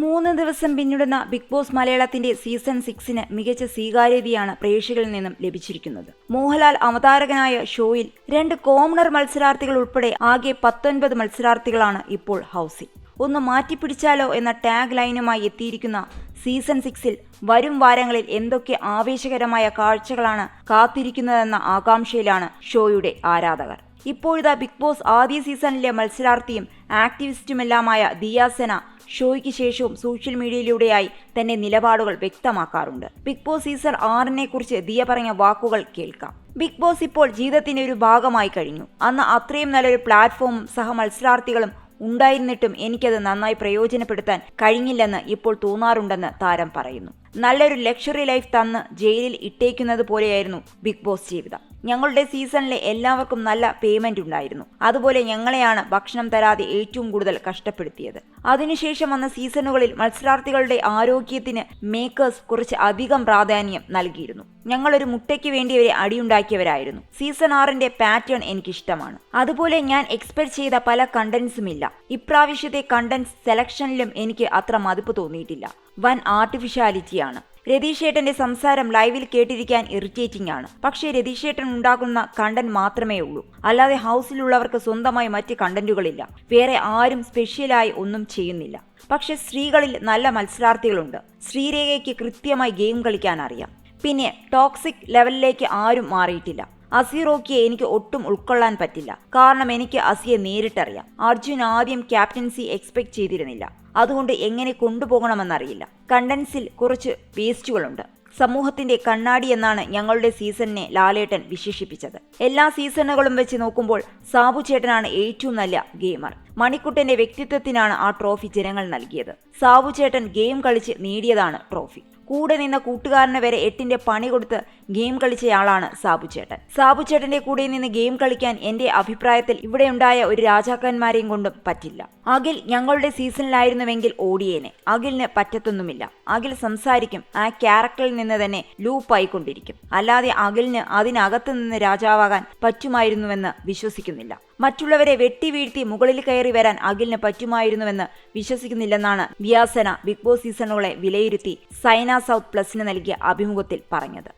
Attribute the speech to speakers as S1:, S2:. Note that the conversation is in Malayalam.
S1: മൂന്ന് ദിവസം പിന്നിടുന്ന ബിഗ് ബോസ് മലയാളത്തിന്റെ സീസൺ സിക്സിന് മികച്ച സ്വീകാര്യതയാണ് പ്രേക്ഷകരിൽ നിന്നും ലഭിച്ചിരിക്കുന്നത്. മോഹൻലാൽ അവതാരകനായ ഷോയിൽ രണ്ട് കോമണർ മത്സരാർത്ഥികൾ ഉൾപ്പെടെ ആകെ പത്തൊൻപത് മത്സരാർത്ഥികളാണ് ഇപ്പോൾ ഹൗസിൽ. ഒന്ന് മാറ്റിപ്പിടിച്ചാലോ എന്ന ടാഗ് ലൈനുമായി എത്തിയിരിക്കുന്ന സീസൺ സിക്സിൽ വരും വാരങ്ങളിൽ എന്തൊക്കെ ആവേശകരമായ കാഴ്ചകളാണ് കാത്തിരിക്കുന്നതെന്ന ആകാംക്ഷയിലാണ് ഷോയുടെ ആരാധകർ. ഇപ്പോഴിതാ ബിഗ് ബോസ് ആദ്യ സീസണിലെ മത്സരാർത്ഥിയും ആക്ടിവിസ്റ്റുമെല്ലാമായ ദിയാസന ഷോയ്ക്ക് ശേഷവും സോഷ്യൽ മീഡിയയിലൂടെയായി തന്റെ നിലപാടുകൾ വ്യക്തമാക്കാറുണ്ട്. ബിഗ് ബോസ് സീസൺ ആറിനെ കുറിച്ച് ദിയ പറഞ്ഞ വാക്കുകൾ കേൾക്കാം. ബിഗ് ബോസ് ഇപ്പോൾ ജീവിതത്തിന്റെ ഒരു ഭാഗമായി കഴിഞ്ഞു. അന്ന് അത്രയും നല്ലൊരു പ്ലാറ്റ്ഫോമും സഹ മത്സരാർത്ഥികളും ഉണ്ടായിരുന്നിട്ടും എനിക്കത് നന്നായി പ്രയോജനപ്പെടുത്താൻ കഴിഞ്ഞില്ലെന്ന് ഇപ്പോൾ തോന്നാറുണ്ടെന്ന് താരം പറയുന്നു. നല്ലൊരു ലക്ഷറി ലൈഫ് തന്ന് ജയിലിൽ ഇട്ടേക്കുന്നത് പോലെയായിരുന്നു ബിഗ് ബോസ് ജീവിതം. ഞങ്ങളുടെ സീസണിലെ എല്ലാവർക്കും നല്ല പേയ്മെന്റ് ഉണ്ടായിരുന്നു. അതുപോലെ ഞങ്ങളെയാണ് ഭക്ഷണം തരാതെ ഏറ്റവും കൂടുതൽ കഷ്ടപ്പെടുത്തിയത്. അതിനുശേഷം വന്ന സീസണുകളിൽ മത്സരാർത്ഥികളുടെ ആരോഗ്യത്തിന് മേക്കേഴ്സ് കുറച്ച് അധികം പ്രാധാന്യം നൽകിയിരുന്നു. ഞങ്ങളൊരു മുട്ടയ്ക്ക് വേണ്ടി വരെ അടിയുണ്ടാക്കിയവരായിരുന്നു. സീസൺ ആറിന്റെ പാറ്റേൺ എനിക്കിഷ്ടമാണ്. അതുപോലെ ഞാൻ എക്സ്പെക്ട് ചെയ്ത പല കണ്ടന്റ്സും ഇല്ല. ഇപ്രാവശ്യത്തെ കണ്ടന്റ്സ് സെലക്ഷനിലും എനിക്ക് അത്ര മതിപ്പ് തോന്നിയിട്ടില്ല. വൻ ആർട്ടിഫിഷ്യാലിറ്റിയാണ് രതീഷേട്ടന്റെ സംസാരം ലൈവിൽ കേട്ടിരിക്കാൻ ഇറിറ്റേറ്റിംഗ് ആണ്. പക്ഷേ രതീഷേട്ടൻ ഉണ്ടാക്കുന്ന കണ്ടന്റ് മാത്രമേ ഉള്ളൂ. അല്ലാതെ ഹൗസിലുള്ളവർക്ക് സ്വന്തമായി മറ്റ് കണ്ടന്റുകളില്ല വേറെ ആരും സ്പെഷ്യലായി ഒന്നും ചെയ്യുന്നില്ല. പക്ഷെ സ്ത്രീകളിൽ നല്ല മത്സരാർത്ഥികളുണ്ട്. ശ്രീരേഖയ്ക്ക് കൃത്യമായി ഗെയിം കളിക്കാൻ അറിയാം. പിന്നെ ടോക്സിക് ലെവലിലേക്ക് ആരും മാറിയിട്ടില്ല. അസീറോക്കിയെ എനിക്ക് ഒട്ടും ഉൾക്കൊള്ളാൻ പറ്റില്ല. കാരണം എനിക്ക് അസിയെ നേരിട്ടറിയാം. അർജുൻ ആദ്യം ക്യാപ്റ്റൻസി എക്സ്പെക്ട് ചെയ്തിരുന്നില്ല. അതുകൊണ്ട് എങ്ങനെ കൊണ്ടുപോകണമെന്നറിയില്ല. കണ്ടൻസിൽ കുറച്ച് വേസ്റ്റുകളുണ്ട്. സമൂഹത്തിന്റെ കണ്ണാടി എന്നാണ് ഞങ്ങളുടെ സീസണിനെ ലാലേട്ടൻ വിശേഷിപ്പിച്ചത്. എല്ലാ സീസണുകളും വെച്ച് നോക്കുമ്പോൾ സാബു ചേട്ടനാണ് ഏറ്റവും നല്ല ഗെയിമർ. മണിക്കുട്ടന്റെ വ്യക്തിത്വത്തിനാണ് ആ ട്രോഫി ജനങ്ങൾ നൽകിയത്. സാബു ചേട്ടൻ ഗെയിം കളിച്ച് നേടിയതാണ് ട്രോഫി. കൂടെ നിന്ന കൂട്ടുകാരന് വരെ എട്ടിന്റെ പണി കൊടുത്ത് ഗെയിം കളിച്ചയാളാണ് സാബുചേട്ടൻ സാബുചേട്ടന്റെ കൂടെ നിന്ന് ഗെയിം കളിക്കാൻ എന്റെ അഭിപ്രായത്തിൽ ഇവിടെ ഉണ്ടായ ഒരു രാജാക്കന്മാരെയും കൊണ്ടും പറ്റില്ല. അഖിൽ ഞങ്ങളുടെ സീസണിലായിരുന്നുവെങ്കിൽ ഓടിയേനെ. അഖിലിന് പറ്റത്തൊന്നുമില്ല. അഖിൽ സംസാരിക്കും. ആ ക്യാരക്ടറിൽ നിന്ന് തന്നെ ലൂപ്പായിക്കൊണ്ടിരിക്കും അല്ലാതെ അഖിലിന് അതിനകത്ത് നിന്ന് രാജാവാകാൻ പറ്റുമായിരുന്നുവെന്ന് വിശ്വസിക്കുന്നില്ല. മറ്റുള്ളവരെ വെട്ടി വീഴ്ത്തി മുകളിൽ കയറി വരാൻ അഖിലിന് പറ്റുമായിരുന്നുവെന്ന് വിശ്വസിക്കുന്നില്ലെന്നാണ് വ്യാസന ബിഗ് ബോസ് സീസണുകളെ വിലയിരുത്തി സൈന സൗത്ത് പ്ലസിന് നൽകിയ അഭിമുഖത്തിൽ പറഞ്ഞത്.